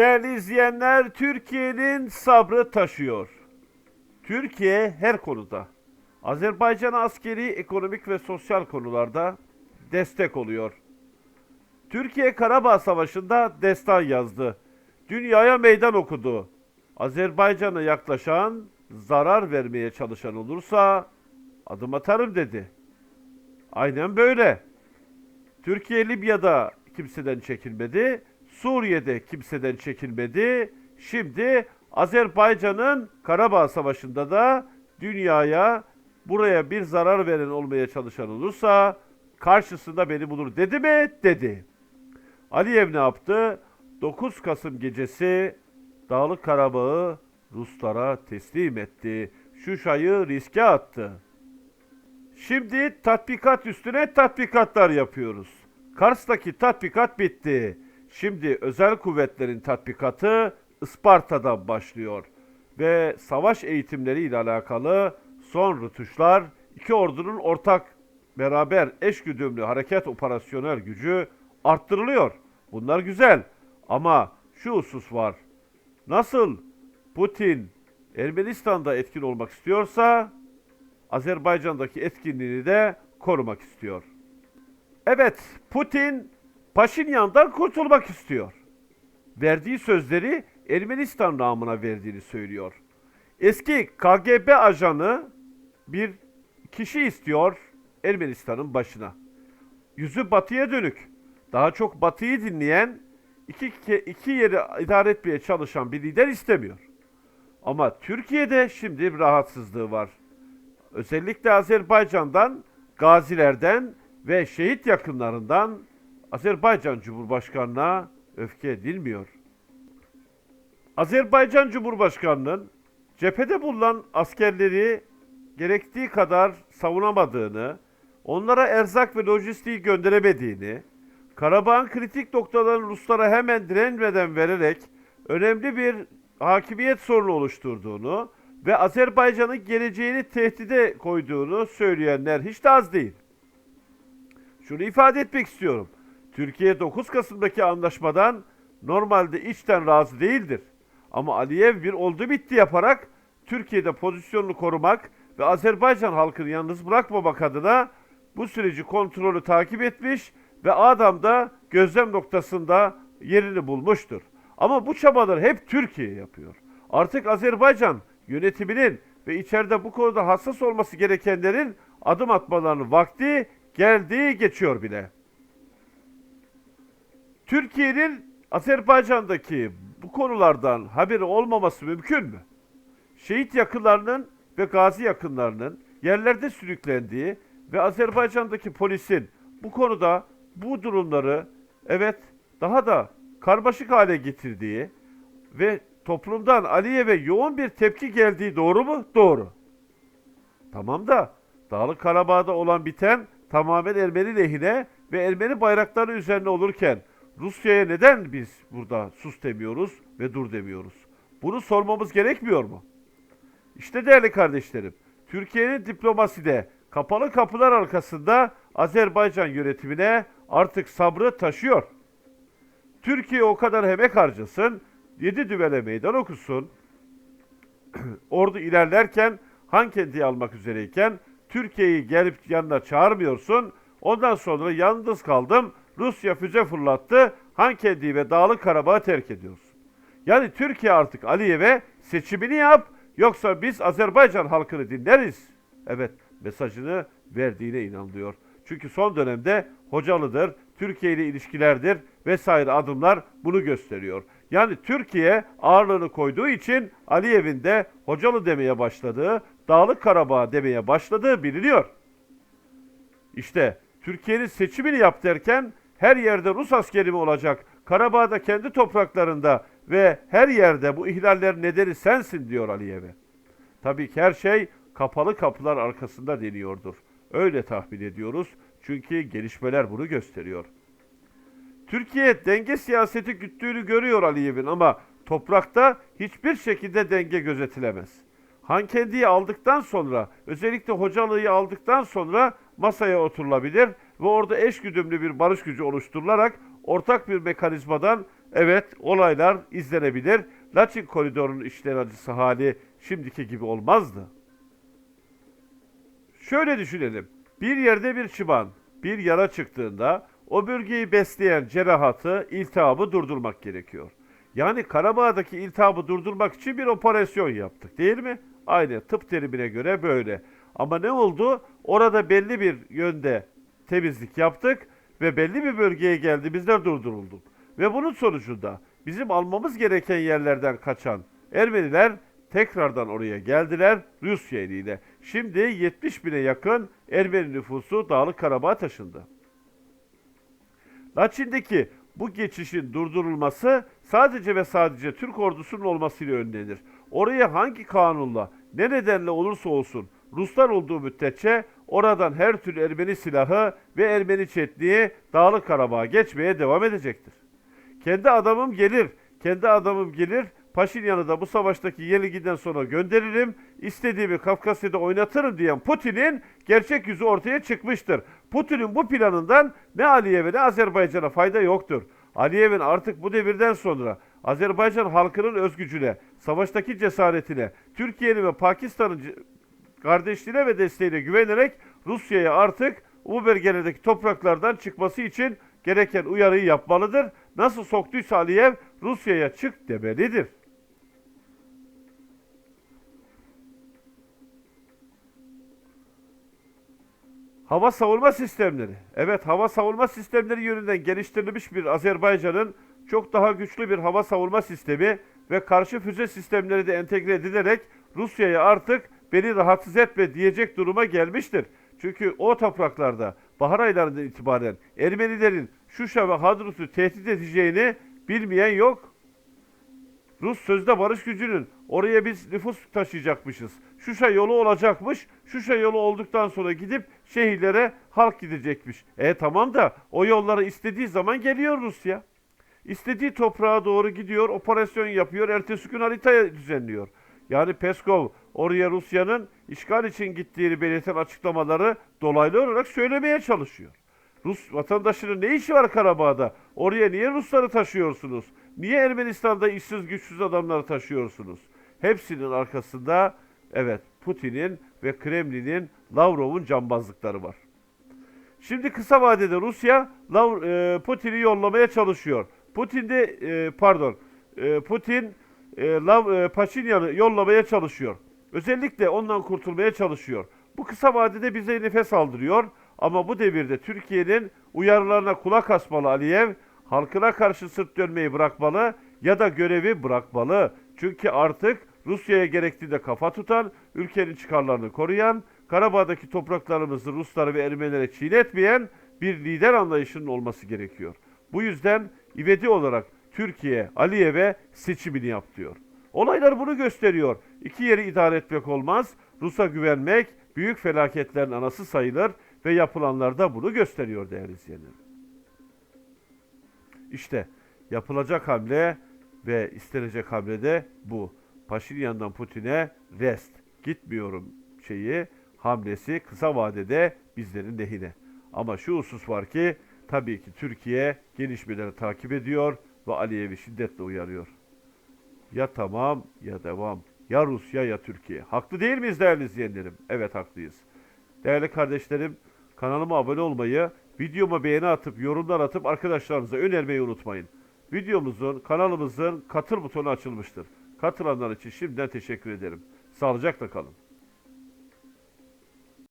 Değerli izleyenler, Türkiye'nin sabrı taşıyor. Türkiye her konuda, Azerbaycan'a askeri, ekonomik ve sosyal konularda destek oluyor. Türkiye Karabağ Savaşı'nda destan yazdı. Dünyaya meydan okudu. Azerbaycan'a yaklaşan, zarar vermeye çalışan olursa adım atarım dedi. Aynen böyle. Türkiye Libya'da kimseden çekilmedi. Suriye'de kimseden çekilmedi. Şimdi Azerbaycan'ın Karabağ Savaşı'nda da dünyaya buraya bir zarar veren olmaya çalışan olursa karşısında beni bulur dedi mi? Dedi. Aliyev ne yaptı? 9 Kasım gecesi Dağlık Karabağ'ı Ruslara teslim etti. Şuşa'yı riske attı. Şimdi tatbikat üstüne tatbikatlar yapıyoruz. Kars'taki tatbikat bitti. Şimdi özel kuvvetlerin tatbikatı Isparta'da başlıyor. Ve savaş eğitimleri ile alakalı son rütuşlar iki ordunun ortak beraber eşgüdümlü hareket operasyonel gücü arttırılıyor. Bunlar güzel ama şu husus var. Nasıl Putin Ermenistan'da etkin olmak istiyorsa Azerbaycan'daki etkinliğini de korumak istiyor. Evet, Putin Paşinyan'dan kurtulmak istiyor. Verdiği sözleri Ermenistan namına verdiğini söylüyor. Eski KGB ajanı bir kişi istiyor Ermenistan'ın başına. Yüzü batıya dönük. Daha çok batıyı dinleyen, iki, iki yeri idare etmeye çalışan bir lider istemiyor. Ama Türkiye'de şimdi bir rahatsızlığı var. Özellikle Azerbaycan'dan, gazilerden ve şehit yakınlarından Azerbaycan Cumhurbaşkanı'na öfke edilmiyor. Azerbaycan Cumhurbaşkanı'nın cephede bulunan askerleri gerektiği kadar savunamadığını, onlara erzak ve lojistiği gönderemediğini, Karabağ'ın kritik noktalarını Ruslara hemen direnmeden vererek önemli bir hakimiyet sorunu oluşturduğunu ve Azerbaycan'ın geleceğini tehdide koyduğunu söyleyenler hiç de az değil. Şunu ifade etmek istiyorum. Türkiye 9 Kasım'daki anlaşmadan normalde içten razı değildir. Ama Aliyev bir oldu bitti yaparak Türkiye'de pozisyonunu korumak ve Azerbaycan halkını yalnız bırakmamak adına bu süreci kontrolü takip etmiş ve adam da gözlem noktasında yerini bulmuştur. Ama bu çabaları hep Türkiye yapıyor. Artık Azerbaycan yönetiminin ve içeride bu konuda hassas olması gerekenlerin adım atmalarının vakti geldiği geçiyor bile. Türkiye'nin Azerbaycan'daki bu konulardan haberi olmaması mümkün mü? Şehit yakınlarının ve gazi yakınlarının yerlerde sürüklendiği ve Azerbaycan'daki polisin bu konuda bu durumları evet daha da karmaşık hale getirdiği ve toplumdan Aliyev'e yoğun bir tepki geldiği doğru mu? Doğru. Tamam da Dağlık Karabağ'da olan biten tamamen Ermeni lehine ve Ermeni bayrakları üzerine olurken Rusya'ya neden biz burada sus demiyoruz ve dur demiyoruz? Bunu sormamız gerekmiyor mu? İşte değerli kardeşlerim, Türkiye'nin diplomaside kapalı kapılar arkasında Azerbaycan yönetimine artık sabrı taşıyor. Türkiye o kadar emek harcasın, yedi düvele meydan okusun, ordu ilerlerken Hankenti'yi almak üzereyken Türkiye'yi gelip yanına çağırmıyorsun. Ondan sonra yalnız kaldım. Rusya füze fırlattı. Hankenti'yi ve Dağlık Karabağ'ı terk ediyorsun. Yani Türkiye artık Aliyev'e seçimini yap yoksa biz Azerbaycan halkını dinleriz. Evet mesajını verdiğine inanılıyor. Çünkü son dönemde Hocalı'dır, Türkiye ile ilişkilerdir vesaire adımlar bunu gösteriyor. Yani Türkiye ağırlığını koyduğu için Aliyev'in de Hocalı demeye başladığı, Dağlık Karabağ demeye başladığı biliniyor. İşte Türkiye'nin seçimini yap derken her yerde Rus askeri mi olacak? Karabağ'da kendi topraklarında ve her yerde bu ihlaller nedeni sensin diyor Aliyev'e. Tabii ki her şey kapalı kapılar arkasında deniyordur. Öyle tahmin ediyoruz. Çünkü gelişmeler bunu gösteriyor. Türkiye denge siyaseti güttüğünü görüyor Aliyev'in ama toprakta hiçbir şekilde denge gözetilemez. Hankendi'yi aldıktan sonra, özellikle Hocalı'yı aldıktan sonra masaya oturulabilir ve orada eşgüdümlü bir barış gücü oluşturularak ortak bir mekanizmadan evet olaylar izlenebilir. Laçin koridorunun işler acısı hali şimdiki gibi olmazdı. Şöyle düşünelim. Bir yerde bir çıban, bir yara çıktığında o bölgeyi besleyen cerahatı, iltihabı durdurmak gerekiyor. Yani Karabağ'daki iltihabı durdurmak için bir operasyon yaptık değil mi? Aynı tıp terimine göre böyle. Ama ne oldu? Orada belli bir yönde temizlik yaptık ve belli bir bölgeye geldiğimizde durdurulduk. Ve bunun sonucunda bizim almamız gereken yerlerden kaçan Ermeniler tekrardan oraya geldiler Rusya eliyle. Şimdi 70 bine yakın Ermeni nüfusu Dağlık Karabağ'a taşındı. Laçin'deki bu geçişin durdurulması sadece ve sadece Türk ordusunun olmasıyla önlenir. Oraya hangi kanunla, ne nedenle olursa olsun Ruslar olduğu müddetçe oradan her türlü Ermeni silahı ve Ermeni çetliği Dağlık Karabağ'a geçmeye devam edecektir. Kendi adamım gelir, kendi adamım gelir, Paşinyan'ı da bu savaştaki yenilgiden sonra gönderirim, istediğimi Kafkasya'da oynatırım diyen Putin'in gerçek yüzü ortaya çıkmıştır. Putin'in bu planından ne Aliyev'e ne Azerbaycan'a fayda yoktur. Aliyev'in artık bu devirden sonra Azerbaycan halkının özgücüne, savaştaki cesaretine, Türkiye'nin ve Pakistan'ın kardeşliğine ve desteğine güvenerek Rusya'ya artık bu bölgelerdeki topraklardan çıkması için gereken uyarıyı yapmalıdır. Nasıl soktuysa Aliyev Rusya'ya çık demelidir. Hava savunma sistemleri. Evet hava savunma sistemleri yönünden geliştirilmiş bir Azerbaycan'ın çok daha güçlü bir hava savunma sistemi ve karşı füze sistemleri de entegre edilerek Rusya'ya artık beni rahatsız etme diyecek duruma gelmiştir. Çünkü o topraklarda bahar aylarından itibaren Ermenilerin Şuşa ve Hadrut'u tehdit edeceğini bilmeyen yok. Rus sözde barış gücünün oraya biz nüfus taşıyacakmışız. Şuşa yolu olacakmış. Şuşa yolu olduktan sonra gidip şehirlere halk gidecekmiş. E tamam da o yollara istediği zaman geliyor Rusya. İstediği toprağa doğru gidiyor, operasyon yapıyor, ertesi gün haritaya düzenliyor. Yani Peskov oraya Rusya'nın işgal için gittiğini belirten açıklamaları dolaylı olarak söylemeye çalışıyor. Rus vatandaşının ne işi var Karabağ'da? Oraya niye Rusları taşıyorsunuz? Niye Ermenistan'da işsiz güçsüz adamları taşıyorsunuz? Hepsinin arkasında evet Putin'in ve Kremlin'in Lavrov'un cambazlıkları var. Şimdi kısa vadede Rusya e, Putin'i yollamaya çalışıyor. Putin de e, pardon e, Putin Paşinyan'ı yollamaya çalışıyor. Özellikle ondan kurtulmaya çalışıyor. Bu kısa vadede bize nefes aldırıyor. Ama bu devirde Türkiye'nin uyarılarına kulak asmalı Aliyev, halkına karşı sırt dönmeyi bırakmalı ya da görevi bırakmalı. Çünkü artık Rusya'ya gerektiğinde kafa tutan, ülkenin çıkarlarını koruyan, Karabağ'daki topraklarımızı Ruslara ve Ermenilere çiğnetmeyen bir lider anlayışının olması gerekiyor. Bu yüzden ivedi olarak Türkiye Aliyev'e seçimini yap diyor. Olaylar bunu gösteriyor. İki yeri idare etmek olmaz. Rus'a güvenmek büyük felaketlerin anası sayılır ve yapılanlar da bunu gösteriyor değerli izleyenler. İşte yapılacak hamle ve istenecek hamle de bu. Paşinyan'dan Putin'e rest gitmiyorum şeyi hamlesi kısa vadede bizlerin lehine. Ama şu husus var ki tabii ki Türkiye gelişmeleri takip ediyor ve Aliyev'i şiddetle uyarıyor. Ya tamam ya devam. Ya Rusya ya Türkiye. Haklı değil miyiz değerli izleyenlerim? Evet haklıyız. Değerli kardeşlerim kanalıma abone olmayı, videoma beğeni atıp yorumlar atıp arkadaşlarınıza önermeyi unutmayın. Videomuzun, kanalımızın katıl butonu açılmıştır. Katılanlar için şimdiden teşekkür ederim. Sağlıcakla kalın.